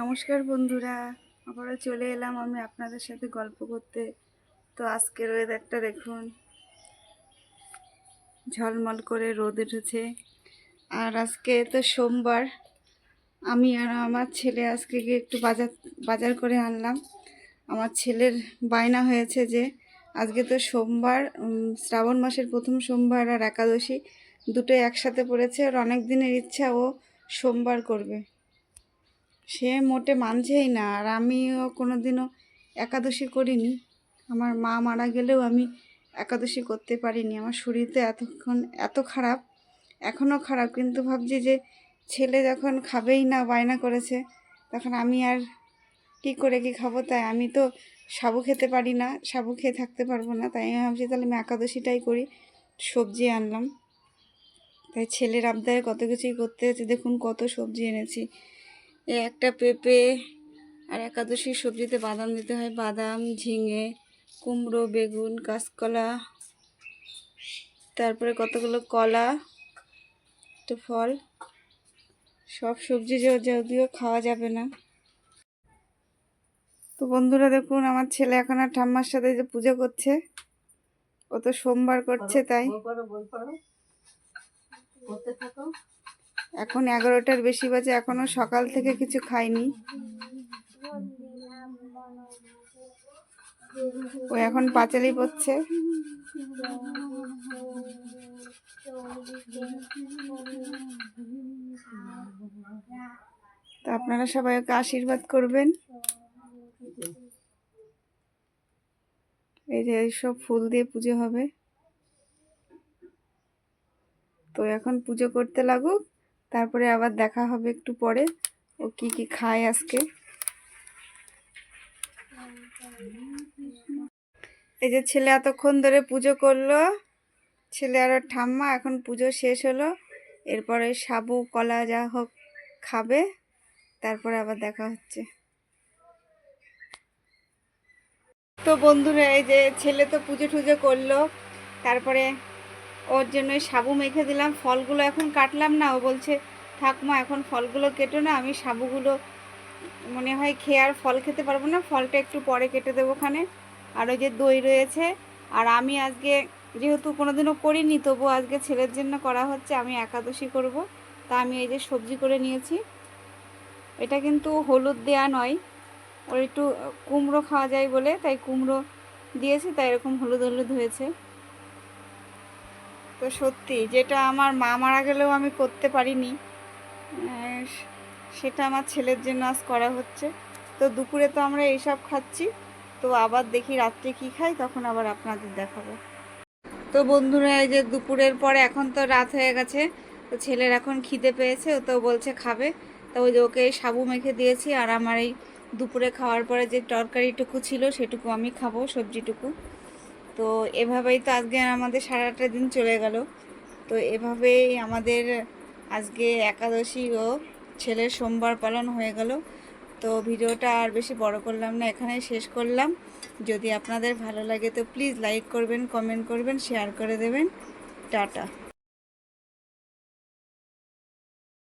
নমস্কার বন্ধুরা, আবারও চলে এলাম আমি আপনাদের সাথে গল্প করতে। তো আজকের ওয়েদারটা দেখুন, ঝলমল করে রোদ উঠেছে। আর আজকে তো সোমবার, আমি আর আমার ছেলে আজকে গিয়ে একটু বাজার বাজার করে আনলাম। আমার ছেলের বায়না হয়েছে যে, আজকে তো সোমবার শ্রাবণ মাসের প্রথম সোমবার আর একাদশী, দুটোই একসাথে পড়েছে। আর অনেক দিনের ইচ্ছা ও সোমবার করবে। সে মোটে মানছেই না। আর আমিও কোনো দিনও একাদশী করিনি। আমার মা মারা গেলেও আমি একাদশী করতে পারিনি। আমার শরীর তো এতক্ষণ এত খারাপ, এখনও খারাপ। কিন্তু ভাবছি যে ছেলে যখন খাবেই না, বায়না করেছে, তখন আমি আর কি করে কি খাব? তাই আমি তো সাবু খেতে পারি না, সাবু খেয়ে থাকতে পারব না। তাই আমি ভাবছি তাহলে আমি একাদশীটাই করি, সবজি আনলাম। তাই ছেলের আবদারে কত কিছুই করতে হচ্ছে। দেখুন কত সবজি এনেছি। এই একটা পেঁপে আর একাদশীর সবজিতে বাদাম দিতে হয়। বাদাম, ঝিঙে, কুমড়ো, বেগুন, কাঁচকলা, তারপরে কতগুলো কলা, একটা ফল, সব সবজি যদিও খাওয়া যাবে না। তো বন্ধুরা দেখুন, আমার ছেলে এখন আর ঠাম্মার সাথে যে পুজো করছে। ও তো সোমবার করছে, তাই। এখন এগারোটার বেশি বাজে, এখনও সকাল থেকে কিছু খাইনি। ও এখন পাঁচালি পড়ছে। তো আপনারা সবাই ওকে আশীর্বাদ করবেন। এই যে এইসব ফুল দিয়ে পুজো হবে। তো এখন পুজো করতে লাগুক। তারপরে আবার দেখা হবে একটু পরে। ও কি কি খায় আজকে? এই যে ছেলে এতক্ষণ ধরে পুজো করল, ছেলে আর ঠাম্মা, এখন পুজো শেষ হলো। এরপরে সাবু, কলা যা হোক খাবে, তারপরে আবার দেখা হচ্ছে। তো বন্ধুরা, এই যে ছেলে তো পুজো টুজো করল, তারপরে ওর জন্য সাবু মেখে দিলাম। ফলগুলো এখন কাটলাম না। ও বলছে ঠাকুমা এখন ফলগুলো কেটো না। আমি সাবুগুলো মনে হয় খেয়ে আর ফল খেতে পারব না। ফলটা একটু পরে কেটে দেবো ওখানে। আর ওই যে দই রয়েছে। আর আমি আজকে যেহেতু কোনোদিনও করিনি তবু আজকে ছেলের জন্য করা হচ্ছে। আমি একাদশী করব। তা আমি এই যে সবজি করে নিয়েছি। এটা কিন্তু হলুদ দেয়া নয়। ওর একটু কুমড়ো খাওয়া যায় বলে, তাই কুমড়ো দিয়েছি, তাই এরকম হলুদ হলুদ হয়েছে। তো সত্যি যেটা আমার মা মারা গেলেও আমি করতে পারিনি সেটা আমার ছেলের জন্য আজ করা হচ্ছে। তো দুপুরে তো আমরা এইসব খাচ্ছি, তো আবার দেখি রাত্রে কি খাই, তখন আবার আপনাদের দেখাবো। তো বন্ধুরা, এই যে দুপুরের পরে এখন তো রাত হয়ে গেছে, তো ছেলের এখন খিদে পেয়েছে, ও তো বলছে খাবে। তো ওই যে ওকে সাবু মেখে দিয়েছি, আর আমার এই দুপুরে খাওয়ার পরে যে তরকারিটুকু ছিল, সেটুকু আমি খাব, সবজিটুকু। তো এভাবেই তো আজকে আমাদের সারাটা দিন চলে গেল। তো এভাবেই আমাদের আজকে একাদশী ও ছেলের সোমবার পালন হয়ে গেল। তো ভিডিওটা আর বেশি বড় করলাম না, এখানেই শেষ করলাম। যদি আপনাদের ভালো লাগে তো প্লিজ লাইক করবেন, কমেন্ট করবেন, শেয়ার করে দেবেন। টাটা।